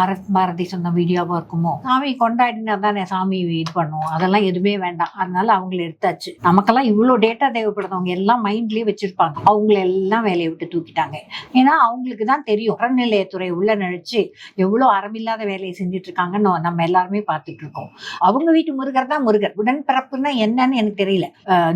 RS Bharathi சொன்ன வீடியோவாக இருக்குமோ? சாமி கொண்டாடினா தானே சாமி இது பண்ணுவோம். அதெல்லாம் எதுவுமே வேண்டாம். அதனால அவங்கள எடுத்தாச்சு. நமக்கெல்லாம் இவ்வளோ டேட்டா தேவைப்படுறவங்க எல்லாம் மைண்ட்லயே வச்சிருப்பாங்க. அவங்கள எல்லாம் வேலையை விட்டு தூக்கிட்டாங்க. ஏன்னா அவங்களுக்கு தான் தெரியும். அறநிலையத்துறை உள்ள நினைச்சு எவ்வளோ அறமில்லாத வேலையை செஞ்சுட்டு இருக்காங்கன்னு நம்ம எல்லாருமே பார்த்துட்டு இருக்கோம் அவங்க வீட்டு முருகர் தான் முருகர். உடன்பிறப்புன்னா என்னன்னு எனக்கு தெரியல.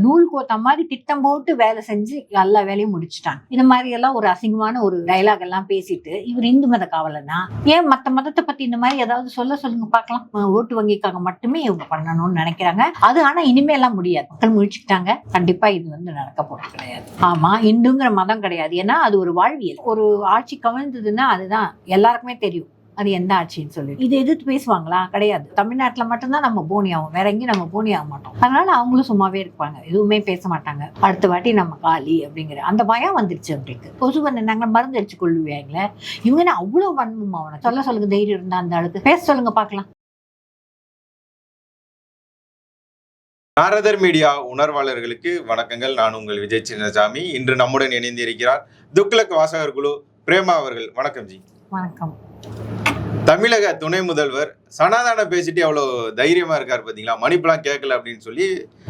நூல் கோத்த மாதிரி திட்டம் போட்டு வேலை செஞ்சு எல்லா வேலையும் முடிச்சுட்டாங்க. இது மாதிரி எல்லாம் ஒரு அசிங்கமான ஒரு டைலாக் எல்லாம் பேசிட்டு இவர் இந்து மத காவலனா ஏன் மற்ற மதத்தை பத்தி இந்த மாதிரி ஏதாவது சொல்ல சொல்லுங்க பார்க்கலாம். ஓட்டு வங்கிக்காக மட்டுமே இவங்க பண்ணணும்னு நினைக்கிறாங்க. அது ஆனா இனிமே எல்லாம் முடியாது. மக்கள் முடிச்சுக்கிட்டாங்க கண்டிப்பா இது வந்து நடக்க போறது கிடையாது. ஆமா இந்துங்கிற மதம் கிடையாது. ஏன்னா அது ஒரு வாழ்வியல். ஒரு ஆட்சி கவிழ்ந்ததுன்னா அதுதான் எல்லாருக்குமே தெரியும். அது எந்த ஆட்சின்னு சொல்லி இது எதிர்த்து பேசுவாங்களா? கிடையாது. தமிழ்நாட்டுல மட்டும்தான் நம்ம போனி ஆகும் வேற எங்கேயும் நம்ம போனி ஆக மாட்டோம். அதனால அவங்களும் சும்மாவே இருப்பாங்க. எதுவுமே பேச மாட்டாங்க. அடுத்த வாட்டி நம்ம காலி அப்படிங்கிற அந்த பயம் வந்துருச்சு அவங்களுக்கு. கொசுவன் நாங்க மருந்து அடிச்சு கொள்ளுவாங்களே இவங்க என்ன அவ்வளவு வன்மமா அவனை? சொல்ல சொல்லுங்க தைரியம் இருந்தா அந்த ஆளுக்கு. பேச சொல்லுங்க பார்க்கலாம். நாரதர் மீடியா உணர்வாளர்களுக்கு வணக்கங்கள். நான் உங்கள் விஜய் சின்னசாமி. இன்று நம்முடன் இணைந்திருக்கிறார் துக்ளக் வாசகர் குழு பிரேமா அவர்கள். வணக்கம் ஜி. வணக்கம். தமிழக துணை முதல்வர் சனாதான பேசிட்டு அவ்வளோ தைரியமா இருக்கார் பார்த்தீங்களா மன்னிப்புலாம் கேட்கல அப்படின்னு சொல்லி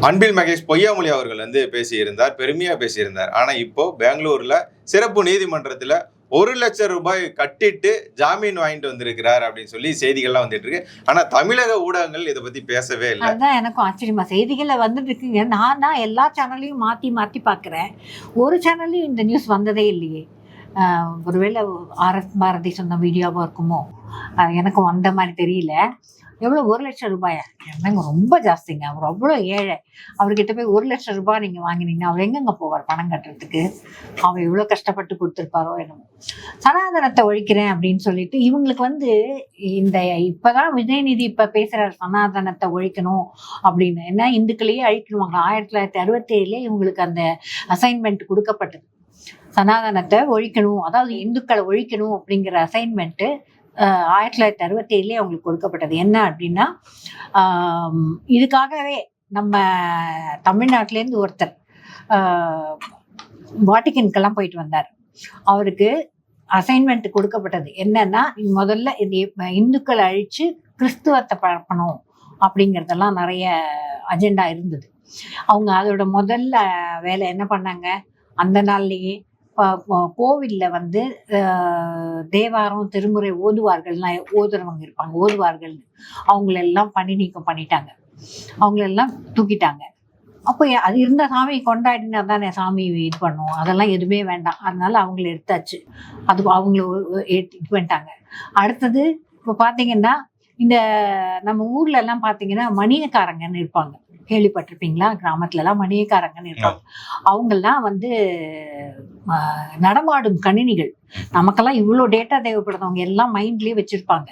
அன்பில் மகேஷ் பொய்யாமொழி அவர்கள் வந்து பேசியிருந்தார் பெருமையா பேசியிருந்தார். ஆனா இப்போ பெங்களூர்ல சிறப்பு நீதிமன்றத்துல ஒரு லட்சம் ரூபாய் கட்டிட்டு ஜாமீன் வாங்கிட்டு வந்திருக்கிறார் அப்படின்னு சொல்லி செய்திகள்லாம் வந்துட்டு இருக்கு. ஆனா தமிழக ஊடகங்கள் இதை பத்தி பேசவே இல்லை. அதுதான் எனக்கும் ஆச்சரியமா செய்திகள்ல வந்துட்டு இருக்குங்க. நான் தான் எல்லா சேனல்லையும் மாத்தி மாத்தி பார்க்குறேன். ஒரு சேனல்லையும் இந்த நியூஸ் வந்ததே இல்லையே. ஒருவேளை ஆர்எஸ் பாரதி சொன்ன வீடியோவாக இருக்குமோ? அது எனக்கு வந்த மாதிரி தெரியல. எவ்வளோ ஒரு லட்சம் ரூபாயா? என்னங்க ரொம்ப ஜாஸ்திங்க. அவர் அவ்வளோ ஏழை. அவர்கிட்ட போய் ஒரு லட்சம் ரூபாய் நீங்கள் வாங்கினீங்கன்னா அவர் எங்கெங்க போவார் பணம் கட்டுறதுக்கு? அவர் எவ்வளோ கஷ்டப்பட்டு கொடுத்துருப்பாரோ என்னமோ. சனாதனத்தை ஒழிக்கிறேன் அப்படின்னு சொல்லிட்டு இவங்களுக்கு வந்து இந்த இப்போதான் விஜயநிதி இப்போ பேசுகிறார் சனாதனத்தை ஒழிக்கணும் அப்படின்னு. ஏன்னா இந்துக்களையே அழிக்கணுவாங்க ஆயிரத்தி தொள்ளாயிரத்தி அறுபத்தி ஏழுல இவங்களுக்கு அந்த அசைன்மெண்ட் கொடுக்கப்பட்டது. சனாதனத்தை ஒழிக்கணும் அதாவது இந்துக்களை ஒழிக்கணும் அப்படிங்கிற அசைன்மெண்ட்டு ஆயிரத்தி தொள்ளாயிரத்தி அறுபத்தி ஏழுலேயே அவங்களுக்கு கொடுக்கப்பட்டது. என்ன அப்படின்னா இதுக்காகவே நம்ம தமிழ்நாட்டிலேருந்து ஒருத்தர் ஆஹ், வாட்டிக்கனுக்கெல்லாம் போயிட்டு வந்தார். அவருக்கு அசைன்மெண்ட் கொடுக்கப்பட்டது. என்னன்னா முதல்ல இந்த இந்துக்களை அழித்து கிறிஸ்துவத்தை பழப்பணும் அப்படிங்கிறதெல்லாம் நிறைய அஜெண்டா இருந்தது. அவங்க அதோட முதல்ல வேலை என்ன பண்ணாங்க? அந்த நாள்லேயே கோவிலில் வந்து தேவாரம் திருமுறை ஓதுவார்கள்லாம் ஓதுறவங்க இருப்பாங்க ஓதுவார்கள். அவங்களெல்லாம் பணி நீக்கம் பண்ணிட்டாங்க. அவங்களெல்லாம் தூக்கிட்டாங்க. அப்போ அது இருந்த சாமி கொண்டாடினா தானே சாமி இது பண்ணுவோம் அதெல்லாம் எதுவுமே வேண்டாம். அதனால அவங்கள எடுத்தாச்சு. அது அவங்கள இது பண்ணிட்டாங்க. அடுத்தது இப்போ பார்த்தீங்கன்னா இந்த நம்ம ஊர்ல எல்லாம் பார்த்தீங்கன்னா மணியக்காரங்கன்னு இருப்பாங்க. கேள்விப்பட்டிருப்பீங்களா? கிராமத்துல எல்லாம் மணியக்காரங்கன்னு இருப்பாங்க. அவங்கெல்லாம் வந்து நடமாடும் கணினிகள். நமக்கெல்லாம் இவ்வளோ டேட்டா தேவைப்படுறவங்க எல்லாம் மைண்ட்லயே வச்சிருப்பாங்க.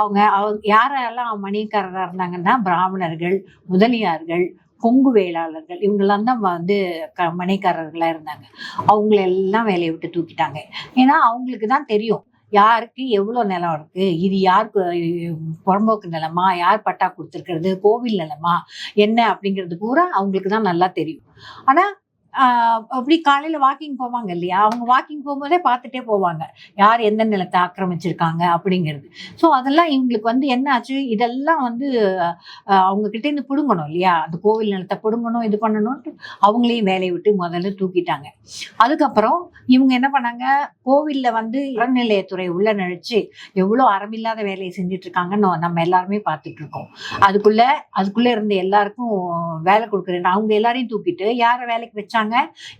அவங்க அவங்க யாரெல்லாம் மணியக்காரராக இருந்தாங்கன்னா பிராமணர்கள் முதலியார்கள் கொங்கு வேளாளர்கள் இவங்கெல்லாம் தான் வந்து க மணிக்காரர்களாக இருந்தாங்க. அவங்கள எல்லாம் வேலையை விட்டு தூக்கிட்டாங்க. ஏன்னா அவங்களுக்கு தான் தெரியும். யாருக்கு எவ்வளோ நிலம் இருக்கு? இது யாருக்கு புறம்போக்கு நிலமா? யார் பட்டா கொடுத்துருக்கிறது? கோவில் நிலமா? என்ன அப்படிங்கிறது பூரா அவங்களுக்கு தான் நல்லா தெரியும். ஆனால் அப்படி காலையில வாக்கிங் போவாங்க இல்லையா? அவங்க வாக்கிங் போகும்போதே பார்த்துட்டே போவாங்க. யார் எந்த நிலத்தை ஆக்கிரமிச்சிருக்காங்க அப்படிங்கிறது. ஸோ அதெல்லாம் இவங்களுக்கு வந்து என்ன ஆச்சு? இதெல்லாம் வந்து அவங்க கிட்ட இருந்து பிடுங்கணும் இல்லையா? அந்த கோவில் நிலத்தை பிடுங்கணும் இது பண்ணணும்ட்டு அவங்களையும் வேலையை விட்டு முதல்ல தூக்கிட்டாங்க. அதுக்கப்புறம் இவங்க என்ன பண்ணாங்க? கோவில்ல வந்து அறநிலையத்துறை உள்ள நினைச்சு எவ்வளோ அறமில்லாத வேலையை செஞ்சுட்டு இருக்காங்கன்னு நம்ம எல்லாருமே பார்த்துட்டு இருக்கோம் அதுக்குள்ள அதுக்குள்ள இருந்த எல்லாருக்கும் வேலை கொடுக்குறேன். அவங்க எல்லாரையும் தூக்கிட்டு யாரை வேலைக்கு வச்சாங்க?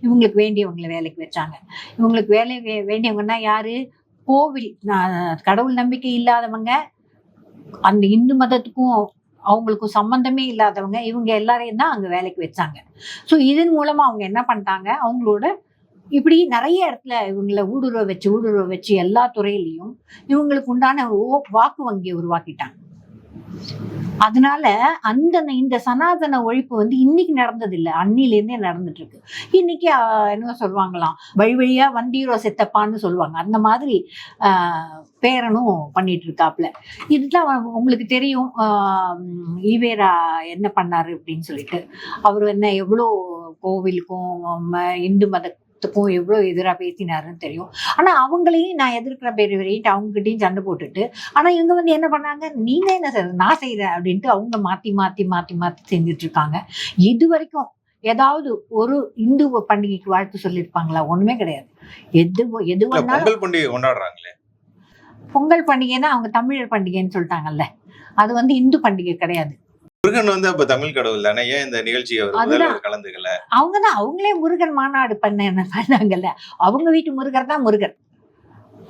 இவங்களுக்கு வேண்டியவங்களை வேலைக்கு வச்சாங்க. இவங்களுக்கு வேலை வே- வேண்டியவங்கன்னா யாரு? கோவில் கடவுள் நம்பிக்கை இல்லாதவங்க அந்த இந்து மதத்துக்கும் அவங்களுக்கும் சம்பந்தமே இல்லாதவங்க இவங்க எல்லாரையும் தான் அங்கே வேலைக்கு வச்சாங்க. ஸோ இதன் மூலமாக அவங்க என்ன பண்ணிட்டாங்க? அவங்களோட இப்படி நிறைய இடத்துல இவங்கள ஊடுருவ வச்சு ஊடுருவ வச்சு எல்லா துறையிலையும் இவங்களுக்கு உண்டான ஓ- வாக்கு வங்கியை உருவாக்கிட்டாங்க. அதனால அந்த இந்த சனாதன ஒழிப்பு வந்து இன்னைக்கு நடந்தது இல்லை அன்னிலேருந்தே நடந்துட்டு இருக்கு இன்னைக்கு என்ன சொல்லுவாங்களாம்? வழி வழியா வந்தீரோ செத்தப்பான்னு சொல்லுவாங்க. அந்த மாதிரி பேரனும் பண்ணிட்டு இருக்காப்ல இதுதான் உங்களுக்கு தெரியும். ஈவேரா என்ன பண்ணாரு அப்படின்னு சொல்லிட்டு. அவர் என்ன எவ்வளோ கோவிலுக்கும் ம- இந்து மத மதத்துக்கும் எவ்வளோ எதிராக பேசினாருன்னு தெரியும். ஆனா அவங்களையும் நான் எதிர்க்கிற பேர் வரையிட்டு அவங்ககிட்டயும் சண்டை போட்டுட்டு ஆனா இவங்க வந்து என்ன பண்ணாங்க? நீங்க என்ன சார் நான் செய்றேன் அப்படின்ட்டு அவங்க மாத்தி மாத்தி மாத்தி மாத்தி செஞ்சுட்டு இருக்காங்க இது வரைக்கும் ஏதாவது ஒரு இந்து பண்டிகைக்கு வாழ்த்து சொல்லியிருப்பாங்களா ஒண்ணுமே கிடையாது. எது எது பொங்கல் பண்டிகை கொண்டாடுறாங்களே. பொங்கல் பண்டிகைன்னா அவங்க தமிழர் பண்டிகைன்னு சொல்லிட்டாங்கல்ல. அது வந்து இந்து பண்டிகை கிடையாது. முருகன் வந்து அப்ப தமிழ் கடவுள் தானே? ஏன் இந்த நிகழ்ச்சி அவர் கலந்துக்கல? அவங்க தான் அவங்களே முருகன் மாநாடு பண்ண என்ன பண்ணாங்கல்ல? அவங்க வீட்டு முருகர் தான் முருகர்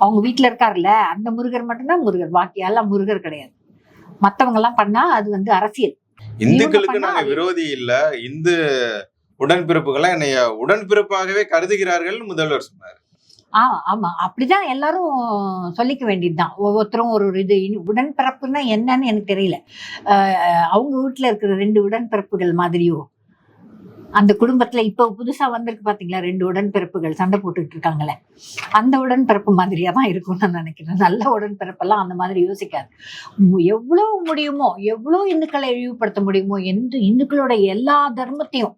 அவங்க வீட்டுல இருக்காருல்ல அந்த முருகர் மட்டும்தான் முருகர். பாக்கி எல்லாம் முருகர் கிடையாது. மத்தவங்க எல்லாம் பண்ணா அது வந்து அரசியல். இந்துக்களுக்கு நாங்க விரோதி இல்ல. இந்து உடன்பிறப்புகளை என்னைய உடன்பிறப்பாகவே கருதுகிறார்கள் முதல்வர் சொன்னார். ஆ ஆமா. அப்படிதான் எல்லாரும் சொல்லிக்க வேண்டியதுதான். ஒவ்வொருத்தரும் ஒரு ஒரு இது. இனி உடன்பிறப்புன்னா என்னன்னு எனக்கு தெரியல. அவங்க வீட்டுல இருக்கிற ரெண்டு உடன்பிறப்புகள் மாதிரியோ அந்த குடும்பத்துல இப்ப புதுசா வந்திருக்கு பாத்தீங்களா? ரெண்டு உடன்பிறப்புகள் சண்டை போட்டுட்டு இருக்காங்களே. அந்த உடன்பிறப்பு மாதிரியா தான் இருக்கும்னு நான் நினைக்கிறேன். நல்ல உடன்பிறப்பெல்லாம் அந்த மாதிரி யோசிக்காது. எவ்வளவு முடியுமோ எவ்வளவு இந்துக்களை இழிவுபடுத்த முடியுமோ எந்த இந்துக்களோட எல்லா தர்மத்தையும்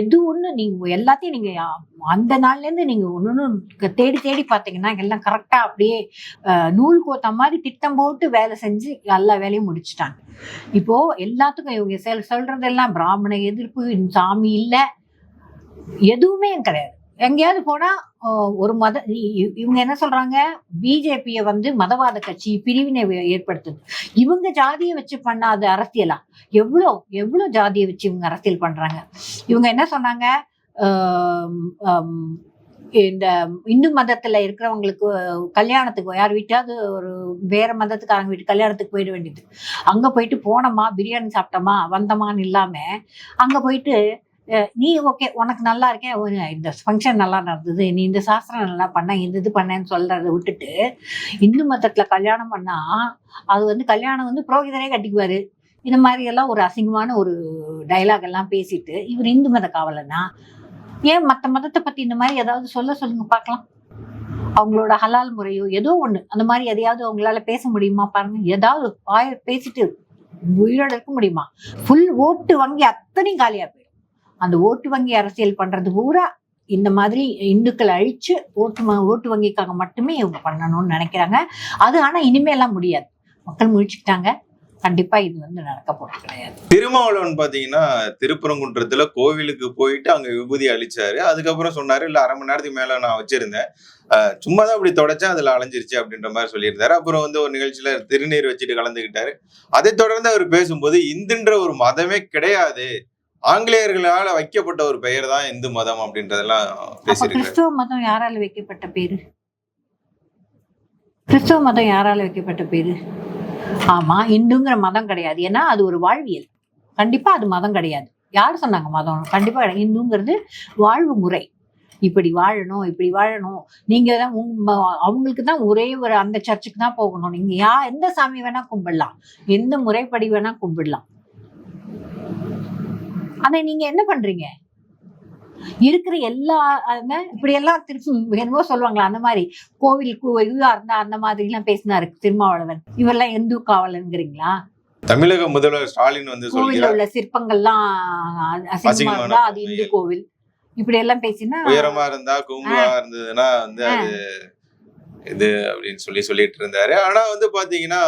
எது ஒண்ணு நீங்க எல்லாத்தையும் நீங்க அந்த நாள்ல இருந்து நீங்க ஒன்னொன்னு தேடி தேடி பாத்தீங்கன்னா எல்லாம் கரெக்டா அப்படியே நூல் கோத்த மாதிரி திட்டம் போட்டு வேலை செஞ்சு எல்லா வேலையும் முடிச்சுட்டாங்க. இப்போ எல்லாத்துக்கும் இவங்க செல் சொல்றதெல்லாம் பிராமண எதிர்ப்பு சாமி இல்லை. எதுவுமே கிடையாது. எங்கேயாவது போனால் ஒரு மத இவங்க என்ன சொல்றாங்க? பிஜேபியை வந்து மதவாத கட்சி பிரிவினை ஏற்படுத்துது. இவங்க ஜாதியை வச்சு பண்ணாத அரசியலா? எவ்வளோ எவ்வளோ ஜாதியை வச்சு இவங்க அரசியல் பண்றாங்க? இவங்க என்ன சொன்னாங்க? இந்த இந்து மதத்துல இருக்கிறவங்களுக்கு கல்யாணத்துக்கு யார் வீட்டாவது ஒரு வேற மதத்துக்காரங்க வீட்டு கல்யாணத்துக்கு போயிட வேண்டியது. அங்க போயிட்டு போனோமா பிரியாணி சாப்பிட்டோமா வந்தோமான்னு இல்லாம அங்க போயிட்டு நீ ஓகே உனக்கு நல்லா இருக்கேன் இந்த ஃபங்க்ஷன் நல்லா நடந்தது நீ இந்த சாஸ்திரம் நல்லா பண்ண இந்த இது பண்ணேன்னு சொல்றதை விட்டுட்டு இந்து மதத்துல கல்யாணம் பண்ணா அது வந்து கல்யாணம் வந்து புரோகிதரே கட்டிக்குவாரு. இந்த மாதிரி எல்லாம் ஒரு அசிங்கமான ஒரு டைலாக் எல்லாம் பேசிட்டு இவர் இந்து மத காவலனா ஏன் மற்ற மதத்தை பத்தி இந்த மாதிரி ஏதாவது சொல்ல சொல்லுங்க பார்க்கலாம். அவங்களோட ஹலால் முறையோ ஏதோ ஒண்ணு. அந்த மாதிரி எதையாவது அவங்களால பேச முடியுமா பாருங்க. ஏதாவது வாய பேசிட்டு உயிரோட இருக்க முடியுமா? ஃபுல் ஓட்டு வங்கி அத்தனையும் காலியா போயிடும். அந்த ஓட்டு வங்கி அரசியல் பண்றது பூரா இந்த மாதிரி இந்துக்களை அழிச்சு ஓட்டு ஓட்டு வங்கிக்காக மட்டுமே இவங்க பண்ணணும்னு நினைக்கிறாங்க. அது ஆனா இனிமேலாம் முடியாது. மக்கள் முழிச்சுக்கிட்டாங்க. கண்டிப்பா இது வந்து நடக்க போறது கிடையாது. திருமாவளவன் பாத்தீங்கன்னா திருப்பரங்குன்றத்துல கோவிலுக்கு போயிட்டு அங்க விபூதி அழிச்சாரு. அதுக்கப்புறம் சொன்னாரு இல்ல அரை மணி நேரத்துக்கு மேல நான் வச்சிருந்தேன். சும்மா தான் அப்படி தொடச்சேன் அதுல அலைஞ்சிருச்சு அப்படின்ற மாதிரி சொல்லியிருந்தாரு. அப்புறம் வந்து ஒரு நிகழ்ச்சியில திருநீர் வச்சுட்டு கலந்துக்கிட்டாரு. அதை தொடர்ந்து அவர் பேசும்போது இந்துன்ற ஒரு மதமே கிடையாது. ஆங்கிலேயர்களால வைக்கப்பட்ட ஒரு பெயர் தான் இந்து மதம் அப்படின்றதெல்லாம் கிறிஸ்துவ மதம் யாரால வைக்கப்பட்ட பேரு? கிறிஸ்துவ மதம் யாரால வைக்கப்பட்ட பேரு? ஆமா இந்துங்கிற மதம் கிடையாது. ஏன்னா அது ஒரு வாழ்வியல். கண்டிப்பா அது மதம் கிடையாது. யார் சொன்னாங்க மதம்? கண்டிப்பா கிடையாது. இந்துங்கிறது வாழ்வு முறை. இப்படி வாழணும் இப்படி வாழணும். நீங்க தான் உங்க அவங்களுக்கு தான் ஒரே ஒரு அந்த சர்ச்சுக்கு தான் போகணும். நீங்க யா எந்த சாமி வேணா கும்பிடலாம். எந்த முறைப்படி வேணா கும்பிடலாம். ஆனால் நீங்க என்ன பண்றீங்க? இருக்கிற எல்லா இப்படி எல்லாம் திருப்பி என்னமோ சொல்லுவாங்களா அந்த மாதிரி. கோவிலுக்கு இதுவா இருந்தா அந்த மாதிரி எல்லாம் பேசினாரு திருமாவளவன். இவரெல்லாம் இந்து காவலன்கிறீங்களா? தமிழக முதல்வர் ஸ்டாலின் வந்து கோவில்ல உள்ள சிற்பங்கள்லாம் அசிங்கமா இருந்தா அது இந்து கோவில். கோவில் இப்படி எல்லாம் பேசினா உயரமா இருந்தா கும்பலா இருந்ததுன்னா வந்து அது இது அப்படின்னு சொல்லி சொல்லிட்டு இருந்தாரு. ஆனா வந்து பாத்தீங்கன்னா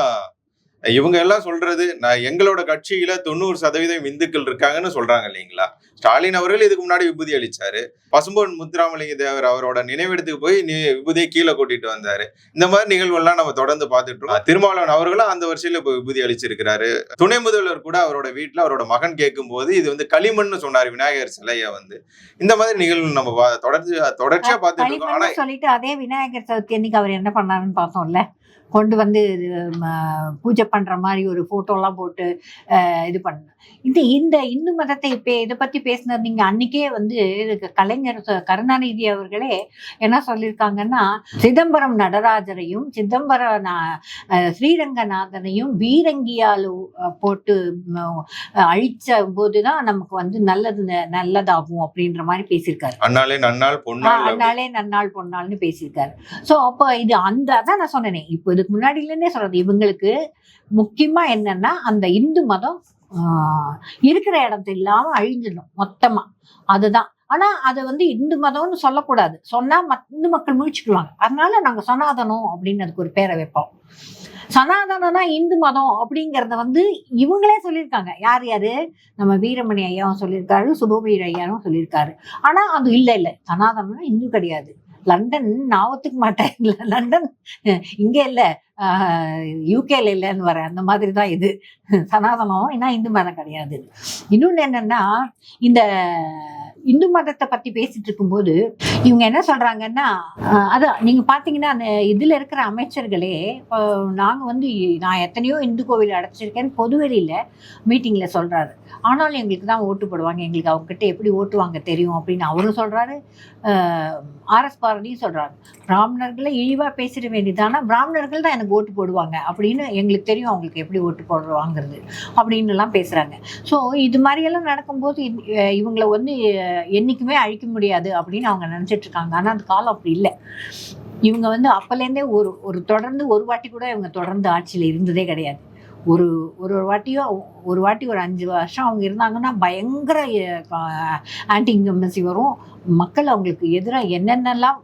இவங்க எல்லாம் சொல்றது நான் எங்களோட கட்சியில தொண்ணூறு சதவீதம் இந்துக்கள் இருக்காங்கன்னு சொல்றாங்க இல்லைங்களா? ஸ்டாலின் அவர்கள் இதுக்கு முன்னாடி விபூதி அளிச்சாரு. பசும்பொன் முத்துராமலிங்க தேவர் அவரோட நினைவிடத்துக்கு போய் விபூதியை கீழே கொட்டிட்டு வந்தாரு. இந்த மாதிரி நிகழ்வுகள்லாம் நம்ம தொடர்ந்து பார்த்துட்டு இருக்கோம். திருமாவளவன் அவர்களும் அந்த வருஷத்துல இப்போ விபூதி அளிச்சிருக்கிறாரு. துணை முதல்வர் கூட அவரோட வீட்டுல அவரோட மகன் கேட்கும் போது இது வந்து களிமண்னு சொன்னாரு விநாயகர் சிலைய வந்து. இந்த மாதிரி நிகழ்வு நம்ம தொடர்ந்து தொடர்ச்சியா பார்த்துட்டு இருக்கோம். ஆனா சொல்லிட்டு அதே விநாயகர் சதுர்த்தி அன்னைக்கு அவர் என்ன பண்ணாருன்னு பார்த்தோம்ல? கொண்டு வந்து இது, ம, பூஜை பண்ணுற மாதிரி ஒரு ஃபோட்டோலாம் போட்டு இது பண்ணேன் இந்த இந்த இந்து மதத்தை இப்ப இதை பத்தி பேசினது நீங்க அன்னைக்கே வந்து கலைஞர் கருணாநிதி அவர்களே என்ன சொல்லியிருக்காங்கன்னா சிதம்பரம் நடராஜரையும் சிதம்பர நா- அஹ், ஸ்ரீரங்கநாதனையும் பீரங்கியால் போட்டு அழிச்ச போதுதான் நமக்கு வந்து நல்லது நல்லதாகும் அப்படின்ற மாதிரி பேசியிருக்காரு. அண்ணாலே நன்னாள் பொன்னாள் அந்நாளே நன்னாள் பொன்னாள்னு பேசியிருக்காரு. சோ அப்ப இது அந்த அதான் நான் சொன்னேனே இப்போ இதுக்கு முன்னாடில இருந்தே சொல்றது இவங்களுக்கு முக்கியமா என்னன்னா அந்த இந்து மதம் இருக்கிற இடத்த இல்லாம அழிஞ்சிடும் மொத்தமா. அதுதான். ஆனா அதை வந்து இந்து மதம்னு சொல்லக்கூடாது. சொன்னா மத்- இந்து மக்கள் முழிச்சுக்குவாங்க. அதனால நாங்க சனாதனம் அப்படின்னு அதுக்கு ஒரு பேரை வைப்போம். சனாதனம்னா இந்து மதம் அப்படிங்கறத வந்து இவங்களே சொல்லியிருக்காங்க. யார் யாரு? நம்ம வீரமணி ஐயாவும் சொல்லியிருக்காரு சுபவீர ஐயாவும் சொல்லியிருக்காரு. ஆனா அது இல்ல இல்ல. சனாதனம்னா இந்து கிடையாது. லண்டன் நான் ஒத்துக்க மாட்டேன். இல்லை லண்டன் இங்கே இல்லை. யூகேல இல்லைன்னு வர அந்த மாதிரி தான் இது. சனாதனம் ஏன்னா இந்து மதம் கிடையாது. இன்னொன்னு என்னன்னா இந்த இந்து மதத்தை பத்தி பேசிட்டு இருக்கும்போது இவங்க என்ன சொல்றாங்கன்னா அதான் நீங்க பாத்தீங்கன்னா அந்த இதுல இருக்கிற அமைச்சர்களே அஹ், நாங்க வந்து நான் எத்தனையோ இந்து கோவில் அடைச்சிருக்கேன்னு பொதுவெளியில மீட்டிங்ல சொல்றாரு. ஆனாலும் எங்களுக்கு தான் ஓட்டு போடுவாங்க. எங்களுக்கு அவங்க கிட்ட எப்படி ஓட்டுவாங்க தெரியும் அப்படின்னு அவரும் சொல்றாரு. ஆர்எஸ் பாரதியும் சொல்றாரு. பிராமணர்களை இழிவா பேசிட வேண்டியதானா பிராமணர்கள் தான் எனக்கு ஓட்டு போடுவாங்க அப்படின்னு எங்களுக்கு தெரியும் அவங்களுக்கு எப்படி ஓட்டு போடுறவாங்கிறது அப்படின்னு எல்லாம் பேசுறாங்க. ஸோ இது மாதிரியெல்லாம் நடக்கும்போது இவங்களை வந்து என்றைக்குமே என்னைக்குமே அழிக்க முடியாது அப்படின்னு அவங்க நினைச்சிட்டு இருக்காங்க. ஆனால் அந்த காலம் அப்படி இல்லை. இவங்க வந்து அப்போலேருந்தே ஒரு ஒரு தொடர்ந்து ஒரு வாட்டி கூட இவங்க தொடர்ந்து ஆட்சியில் இருந்ததே கிடையாது. ஒரு ஒரு ஒரு வாட்டியும் ஒரு வாட்டி ஒரு அஞ்சு வருஷம் அவங்க இருந்தாங்கன்னா பயங்கர ஆன்டி இன்கம்பன்சி வரும். மக்கள் அவங்களுக்கு எதிராக என்னென்னலாம்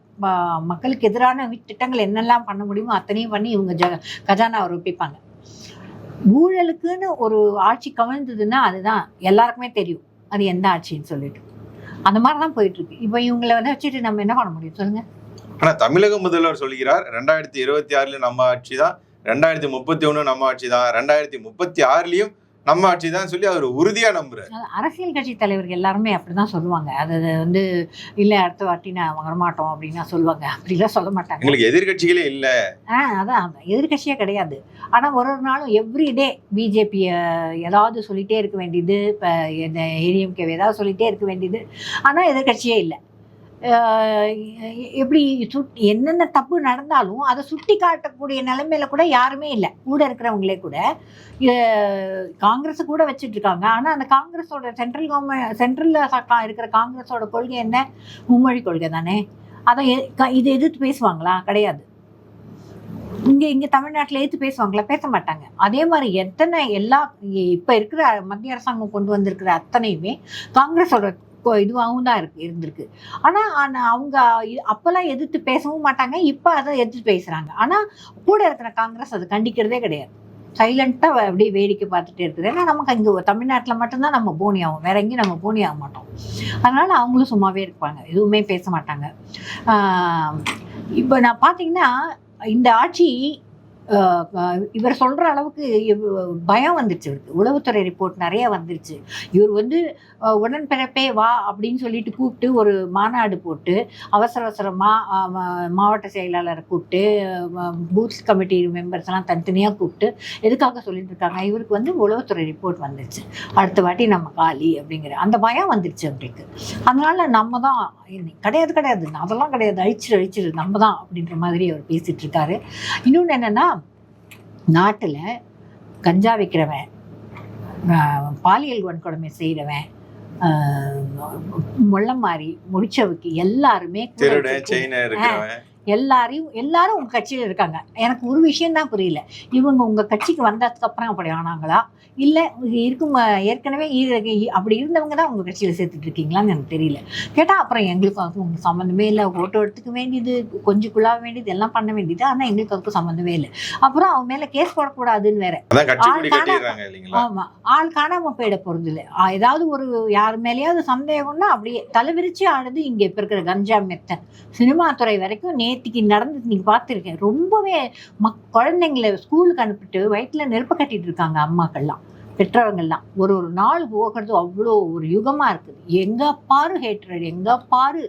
மக்களுக்கு எதிரான திட்டங்கள் என்னெல்லாம் பண்ண முடியுமோ அத்தனையும் பண்ணி இவங்க ஜ கஜானாவை ரொப்பிப்பாங்க. ஊழலுக்குன்னு ஒரு ஆட்சி கவிழ்ந்ததுன்னா அதுதான். எல்லாருக்குமே தெரியும். அது எந்த ஆட்சின்னு சொல்லிட்டு. அந்த மாதிரி தான் போயிட்டு இருக்கு இப்போ இவங்களை வந்து வச்சுட்டு நம்ம என்ன பண்ண முடியும்? சொல்லுங்க. ஆனா தமிழக முதல்வர் சொல்கிறார் ரெண்டாயிரத்தி இருபத்தி ஆறுல நம்ம ஆட்சி தான் ரெண்டாயிரத்தி முப்பத்தி ஒண்ணு நம்ம ஆட்சி தான் ரெண்டாயிரத்தி முப்பத்தி ஆறுலயும் நம்ம ஆட்சி தான் சொல்லி அவர் உறுதியா நம்புறாரு. அரசியல் கட்சி தலைவர்கள் எல்லாருமே அப்படிதான் சொல்லுவாங்க. அது வந்து இல்ல அடுத்த வாட்டி நான் வரமாட்டோம் அப்படின்னா சொல்லுவாங்க. அப்படிலாம் சொல்ல மாட்டாங்க. எங்களுக்கு எதிர்க்கட்சிகளே இல்ல. ஆ அதான் எதிர்கட்சியே கிடையாது. ஆனா ஒரு ஒரு நாளும் எவ்ரிடே பிஜேபி ஏதாவது சொல்லிட்டே இருக்க வேண்டியது இப்போ ஏடிஎம்கே ஏதாவது சொல்லிட்டே இருக்க வேண்டியது. ஆனா எதிர்கட்சியே இல்லை. எப்படி சுட் என்னென்ன தப்பு நடந்தாலும் அதை சுட்டி காட்டக்கூடிய நிலைமையில கூட யாருமே இல்லை. கூட இருக்கிறவங்களே கூட. காங்கிரஸ் கூட வச்சுட்டு இருக்காங்க. ஆனால் அந்த காங்கிரஸோட சென்ட்ரல் கவர்மெண்ட் சென்ட்ரலில் இருக்கிற காங்கிரஸோட கொள்கை என்ன? மும்மொழி கொள்கை தானே. அதை எ- க- இதை எதிர்த்து பேசுவாங்களா? கிடையாது. இங்கே இங்கே தமிழ்நாட்டில் ஏற்று பேசுவாங்களா? பேச மாட்டாங்க. அதே மாதிரி எத்தனை எல்லா இப்போ இருக்கிற மத்திய அரசாங்கம் கொண்டு வந்திருக்கிற அத்தனையுமே காங்கிரஸோட இதுவாகவும் தான் இருக்கு இருந்திருக்கு. ஆனால் அவங்க அப்போல்லாம் எதிர்த்து பேசவும் மாட்டாங்க இப்போ அதை எதிர்த்து பேசுகிறாங்க ஆனால் கூட இருக்கிற காங்கிரஸ் அதை கண்டிக்கிறதே கிடையாது. சைலண்ட்டாக அப்படியே வேடிக்கை பார்த்துட்டே இருக்குது. ஏன்னா நமக்கு இங்கே தமிழ்நாட்டில் மட்டும்தான் நம்ம போனி ஆகும் வேற எங்கேயும் நம்ம போனி ஆக மாட்டோம். அதனால அவங்களும் சும்மாவே இருப்பாங்க. எதுவுமே பேச மாட்டாங்க. இப்போ நான் பார்த்தீங்கன்னா இந்த ஆட்சி இவர் சொல்கிற அளவுக்கு இவ்- பயம் வந்துருச்சு இவருக்கு உளவுத்துறை ரிப்போர்ட் நிறைய வந்துருச்சு. இவர் வந்து உடன்பிறப்பே வா அப்படின்னு சொல்லிட்டு கூப்பிட்டு ஒரு மாநாடு போட்டு அவசர அவசரமாக மாவட்ட செயலாளரை கூப்பிட்டு பூத் கமிட்டி மெம்பர்ஸ்லாம் தனித்தனியாக கூப்பிட்டு எதுக்காக சொல்லிட்டு இருக்காங்க? இவருக்கு வந்து உளவுத்துறை ரிப்போர்ட் வந்துருச்சு. அடுத்த வாட்டி நம்ம காலி அப்படிங்கிற அந்த பயம் வந்துருச்சு அவருக்கு அதனால நம்ம தான் கிடையாது கிடையாது. அதெல்லாம் கிடையாது. அழிச்சிரு அழிச்சிரு நம்ம தான் அப்படின்ற மாதிரி அவர் பேசிகிட்டு இருக்காரு. இன்னொன்று என்னென்னா நாட்டில் கஞ்சா விற்கிறவன் பாலியல் வன்கொடுமை செய்கிறவன் முள்ளம் மாறி முடிச்சவுக்கு எல்லாருமே எல்லாரையும் எல்லாரும் உங்க கட்சியில இருக்காங்க. எனக்கு ஒரு விஷயம் தான் புரியல. இவங்க உங்க கட்சிக்கு வந்ததுக்கு அப்புறம் அப்படி ஆனாங்களா? இல்ல இருக்கும் ஏற்கனவே அப்படி இருந்தவங்க தான் உங்க கட்சியில சேர்த்துட்டு இருக்கீங்களான்னு எனக்கு தெரியல. கேட்டா அப்புறம் எங்களுக்கு அதுக்கு சம்மந்தமே இல்லை. ஓட்டோ எடுத்துக்க வேண்டியது கொஞ்சம் குழாவ வேண்டியது எல்லாம் பண்ண வேண்டியது. ஆனா எங்களுக்கு அதுக்கு சம்மந்தமே இல்லை. அப்புறம் அவன் மேல கேஸ் போடக்கூடாதுன்னு வேற. ஆள் காணாம- கட்டிடுறாங்க இல்லைங்களா? ஆமா. ஆள் காணாம போயிட போறது இல்ல. ஏதாவது ஒரு யார் மேலேயாவது சந்தேகம்னா அப்படியே தலைவிரிச்சு ஆடுது. இங்க இப்ப இருக்கிற கஞ்சா மெத்தன் சினிமா துறை வரைக்கும் நேத்திக்கு நடந்து நீங்க பார்த்துருக்கேன் ரொம்பவே மக் குழந்தைங்களை ஸ்கூலுக்கு அனுப்பிட்டு வயிற்றுல நெருப்பு கட்டிட்டு இருக்காங்க அம்மாக்கள்லாம் பெற்றவங்கள்லாம். ஒரு ஒரு நாள் போகிறது அவ்வளோ ஒரு யுகமா இருக்குது. எங்க பாரு ஹேட்ரட் எங்க பாரு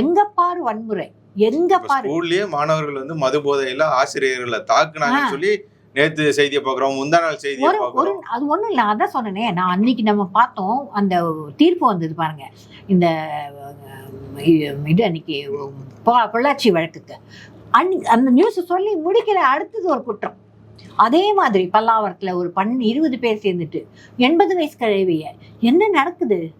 எங்க பாரு வன்முறை எங்க பாரு. ஸ்கூல்லயே மாணவர்கள் வந்து மது போதையில ஆசிரியர்களை தாக்குனாங்கன்னு சொல்லி நேத்து செய்தியை பாக்குறோம் முந்தா நாள் செய்தியை ஒரு அது ஒண்ணும் இல்ல அதான் சொன்னேனே நான் அன்னைக்கு நம்ம பார்த்தோம் அந்த தீர்ப்பு வந்தது பாருங்க. இந்த இது- அன்னைக்கு பொள்ளாச்சி வழக்குக்கு. அன்னைக்கு அந்த நியூஸை சொல்லி முடிக்கிற அடுத்தது ஒரு குற்றம். அதே மாதிரி பல்லாவரத்துல ஒரு பன் இருபது பேர் சேர்ந்துட்டு எண்பது வயசு கழிவிய என்ன நடக்குது?